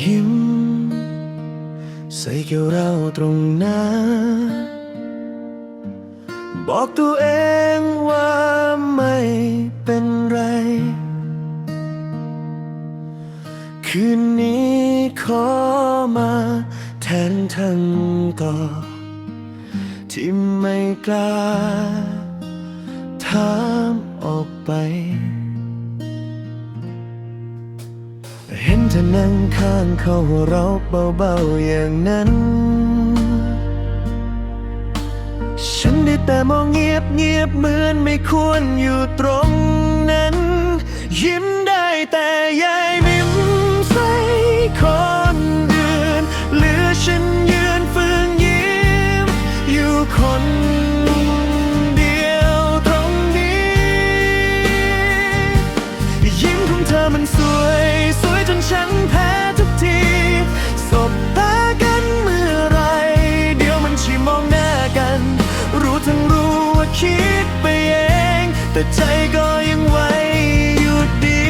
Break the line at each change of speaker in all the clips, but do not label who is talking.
ยิ้ม ใส่แก้วเราตรงหน้า บอกตัวเองว่าไม่เป็นไร คืนนี้ขอมาแทนทั้งต่อที่ไม่กล้าถามออกไป ธอนั่งข้างเขาหัวเราเบาๆอย่างนั้น ฉันได้แต่มองเงียบเงียบเหมือนไม่ควรอยู่ตรงนั้น ยิ้ม แต่ใจก็ยังไหวอยู่ดี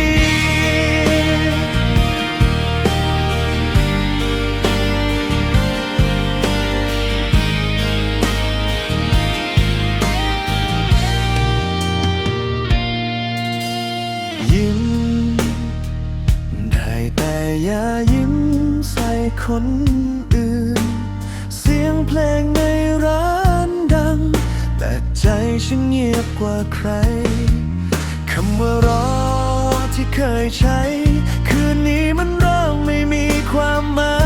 ยิ้มได้แต่อย่ายิ้มใส่คนอื่น กว่าใคร คำว่ารอที่เคยใช้ คืนนี้มันเริ่มไม่มีความหมาย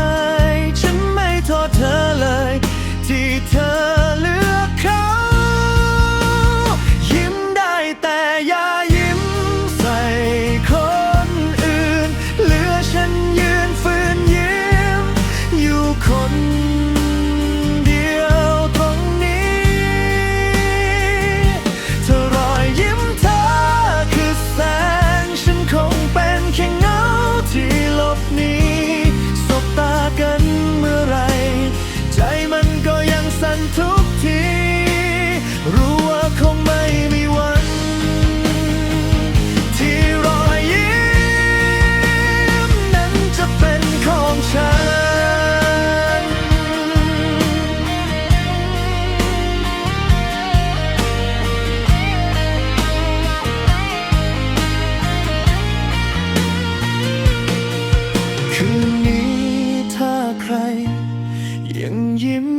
ยังยิ้ม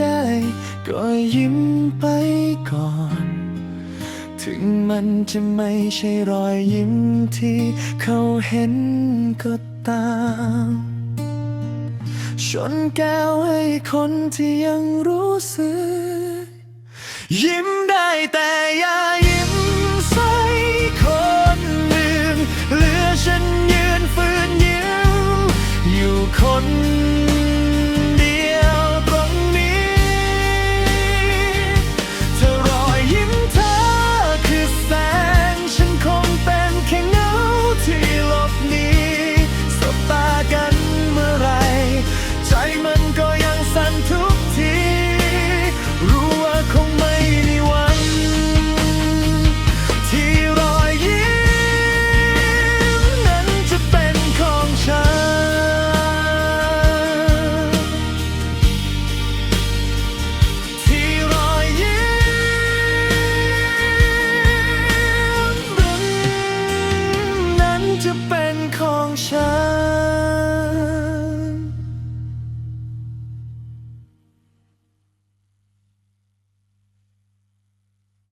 ได้ ก็ยิ้มไปก่อน ถึงมันจะไม่ใช่รอยยิ้มที่เขาเห็นก็ตาม ชนแก้วให้คนที่ยังรู้สึก ยิ้มได้แต่อย่า